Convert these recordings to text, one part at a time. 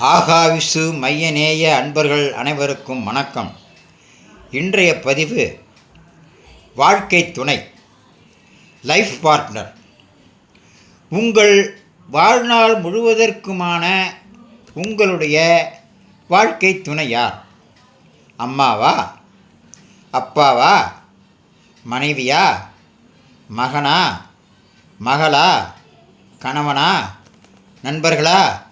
ஆகாவிசு மையநேய அன்பர்கள் அனைவருக்கும் வணக்கம். இன்றைய பதிவு வாழ்க்கை துணை லைஃப் பார்ட்னர் உங்கள் வாழ்நாள் முழுவதற்குமான உங்களுடைய வாழ்க்கை துணை யார்? அம்மாவா? அப்பாவா? மனைவியா? மகனா? மகளா? கணவனா? நண்பர்களா?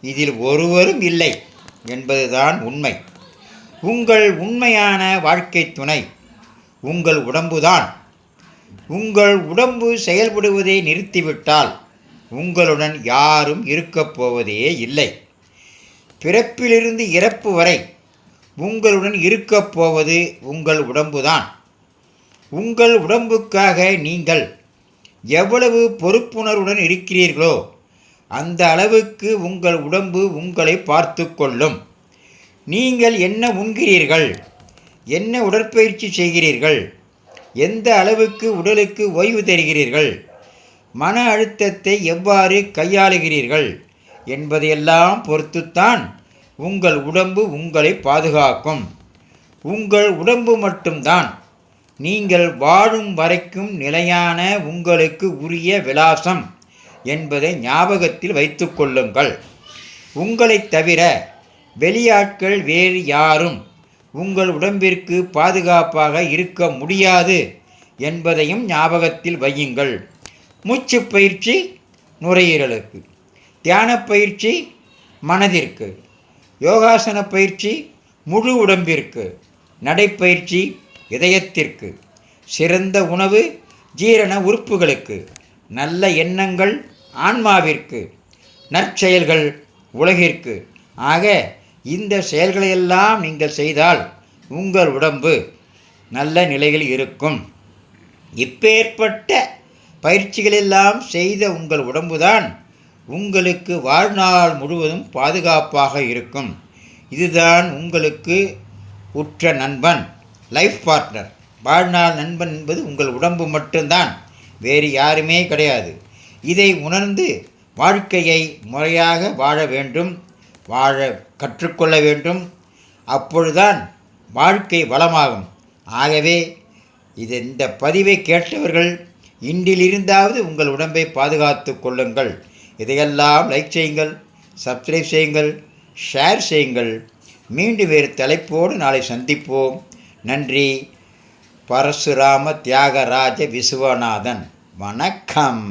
இதில் ஒருவரும் இல்லை என்பதுதான் உண்மை. உங்கள் உண்மையான வாழ்க்கை துணை உங்கள் உடம்புதான். உங்கள் உடம்பு செயல்படுவதை நிறுத்திவிட்டால் உங்களுடன் யாரும் இருக்கப் போவதே இல்லை. பிறப்பிலிருந்து இறப்பு வரை உங்களுடன் இருக்கப் போவது உங்கள் உடம்புதான். உங்கள் உடம்புக்காக நீங்கள் எவ்வளவு பொறுப்புணர்வுடன் இருக்கிறீர்களோ அந்த அளவுக்கு உங்கள் உடம்பு உங்களை பார்த்து கொள்ளும் நீங்கள் என்ன உண்கிறீர்கள்? என்ன உடற்பயிற்சி செய்கிறீர்கள்? எந்த அளவுக்கு உடலுக்கு ஓய்வு தருகிறீர்கள்? மன அழுத்தத்தை எவ்வாறு கையாளுகிறீர்கள்? என்பதையெல்லாம் பொறுத்துத்தான் உங்கள் உடம்பு உங்களை பாதுகாக்கும். உங்கள் உடம்பு மட்டும்தான். நீங்கள் வாழும் வரைக்கும் நிலையான உங்களுக்கு உரிய விலாசம். என்பதை ஞாபகத்தில் வைத்து கொள்ளுங்கள். உங்களைத் தவிர வெளியாட்கள் வேறு யாரும் உங்கள் உடம்பிற்கு பாதுகாப்பாக இருக்க முடியாது என்பதையும் ஞாபகத்தில் வையுங்கள். மூச்சு பயிற்சி நுரையீரலுக்கு தியான பயிற்சி மனதிற்கு யோகாசன பயிற்சி முழு உடம்பிற்கு நடைப்பயிற்சி இதயத்திற்கு சிறந்த உணவு ஜீரண உறுப்புகளுக்கு நல்ல எண்ணங்கள் ஆன்மாவிற்கு நற்செயல்கள் உலகிற்கு. ஆக இந்த செயல்களையெல்லாம் நீங்கள் செய்தால் உங்கள் உடம்பு நல்ல நிலையில் இருக்கும். இப்பேற்பட்ட பயிற்சிகளெல்லாம் செய்த உங்கள் உடம்புதான் உங்களுக்கு வாழ்நாள் முழுவதும் பாதுகாப்பாக இருக்கும். இதுதான் உங்களுக்கு உற்ற நண்பன் லைஃப் பார்ட்னர் வாழ்நாள் நண்பன் என்பது உங்கள் உடம்பு மட்டும்தான். வேறு யாருமே கிடையாது. இதை உணர்ந்து வாழ்க்கையை முறையாக வாழ வேண்டும் வாழ கற்றுக்கொள்ள வேண்டும். அப்பொழுதுதான் வாழ்க்கை வளமாகும். ஆகவே இது இந்த பதிவை கேட்டவர்கள் இன்றிலிருந்தாவது உங்கள் உடம்பை பாதுகாத்து கொள்ளுங்கள். இதையெல்லாம் லைக் செய்யுங்கள் சப்ஸ்கிரைப் செய்யுங்கள் ஷேர் செய்யுங்கள். மீண்டும் வேறு தலைப்போடு நாளை சந்திப்போம். நன்றி. பரசுராம தியாகராஜ விஸ்வநாதன் வணக்கம்.